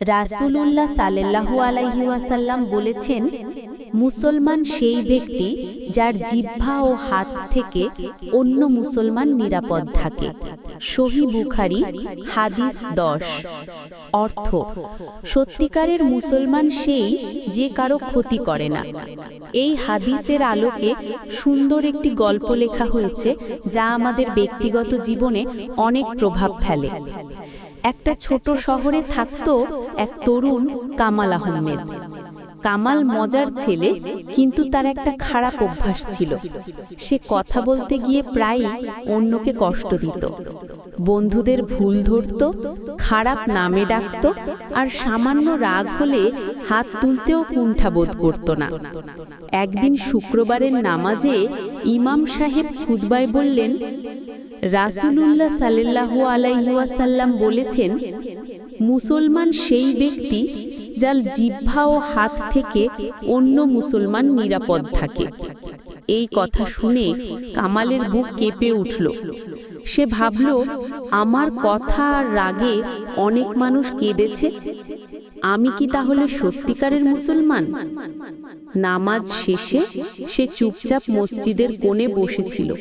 রাসূলুল্লাহ সাল্লাল্লাহু আলাইহি ওয়াসাল্লাম বলেছেন, মুসলমান সেই ব্যক্তি যার জিহ্বা ও হাত থেকে অন্য মুসলমান নিরাপদ থাকে। সহি বুখারি, হাদিস দশ। অর্থ, সত্যিকারের মুসলমান সেই যে কারও ক্ষতি করে না। এই হাদিসের আলোকে সুন্দর একটি গল্প লেখা হয়েছে, যা আমাদের ব্যক্তিগত জীবনে অনেক প্রভাব ফেলে। একটা ছোট শহরে থাকতো এক তরুণ কামাল আহমেদ। কামাল মজার ছেলে, কিন্তু তার একটা খারাপ অভ্যাস ছিল। সে কথা বলতে গিয়ে প্রায়ই অন্যকে কষ্ট দিত। বন্ধুদের ভুল ধরত, খারাপ নামে ডাকত, আর সামান্য রাগ হলে হাত তুলতেও কুণ্ঠাবোধ করত না। একদিন শুক্রবারের নামাজে ইমাম সাহেব খুতবায় বললেন, রাসূলুল্লাহ সাল্লাল্লাহু আলাইহি ওয়াসাল্লাম বলেছেন মুসলমান সেই ব্যক্তি যার জিহ্বা ও হাত থেকে অন্য মুসলমান নিরাপদ থাকে। এই কথা শুনে কামালের বুক কেঁপে উঠল। সে ভাবল, আমার কথা আর রাগে অনেক মানুষ কেঁদেছে। আমি কি তাহলে সত্যিকারের মুসলমান? নামাজ শেষে সে চুপচাপ মসজিদের কোণে বসেছিল।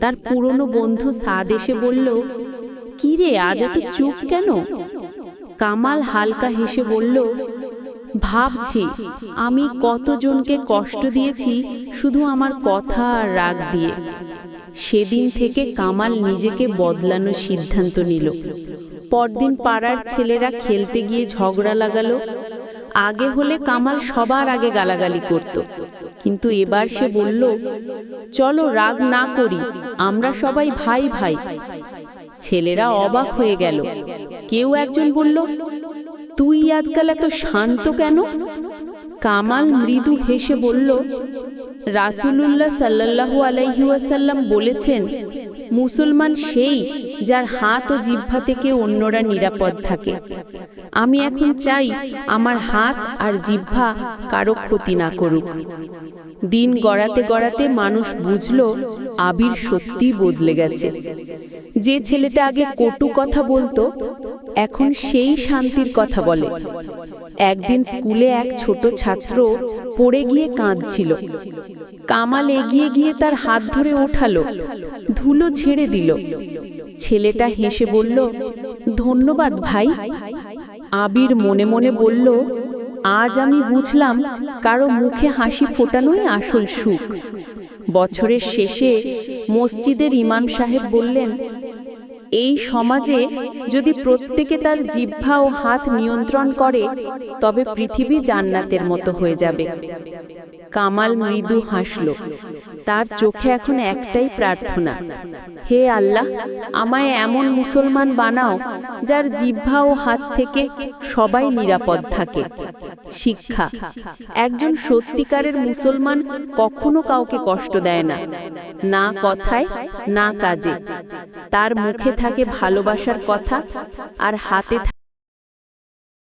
তার পুরনো বন্ধু সাদ এসে বলল, কি রে, আজ এত চুপ কেন? কামাল হালকা হেসে বলল, ভাবছি, আমি কতজনকে কষ্ট দিয়েছি শুধু আমার কথা আর রাগ দিয়ে। সেদিন থেকে কামাল নিজেকে বদলানোর সিদ্ধান্ত নিল। পরদিন পাড়ার ছেলেরা খেলতে গিয়ে ঝগড়া লাগালো। আগে হলে কামাল সবার আগে গালাগালি করত, কিন্তু এবার সে বলল, চলো রাগ না করি, আমরা সবাই ভাই ভাই। ছেলেরা অবাক হয়ে গেল। কেউ একজন বলল, তুই আজকাল এত শান্ত কেন? কামাল মৃদু হেসে বলল, রাসূলুল্লাহ সাল্লাহু আলাইহি ওয়াসাল্লাম বলেছেন, মুসলমান সেই যার হাত ও জিহ্বা থেকে অন্যরা নিরাপদ থাকে। আমি এখন চাই আমার হাত আর জিহ্বা কারও ক্ষতি না করুক। দিন গড়াতে গড়াতে মানুষ বুঝল, আবির সত্যি বদলে গেছে। যে ছেলেটা আগে কটু কথা বলতো, এখন সেই শান্তির কথা বলে। একদিন স্কুলে এক ছোট ছাত্র পড়ে গিয়ে কাঁদছিল। কামাল এগিয়ে গিয়ে তার হাত ধরে ওঠালো, ধুলো ছেড়ে দিল। ছেলেটা হেসে বলল, ধন্যবাদ ভাই। আবির মনে মনে বলল, আজ আমি বুঝলাম কারও মুখে হাসি ফোটানোই আসল সুখ। বছরের শেষে মসজিদের ইমাম সাহেব বললেন এই সমাজে যদি প্রত্যেকে তার জিহ্বা ও হাত নিয়ন্ত্রণ করে, তবে পৃথিবী জান্নাতের মতো হয়ে যাবে। কামাল মৃদু হাসল। তার চোখে এখন একটাই প্রার্থনা। হে আল্লাহ, আমায় এমন মুসলমান বানাও যার জিহ্বা ও হাত থেকে সবাই নিরাপদ থাকে। শিক্ষা। একজন সত্যিকারের মুসলমান কখনো কাউকে কষ্ট দেয় না। না কথায় না কাজে। তার মুখে থাকে ভালোবাসার কথা আর হাতে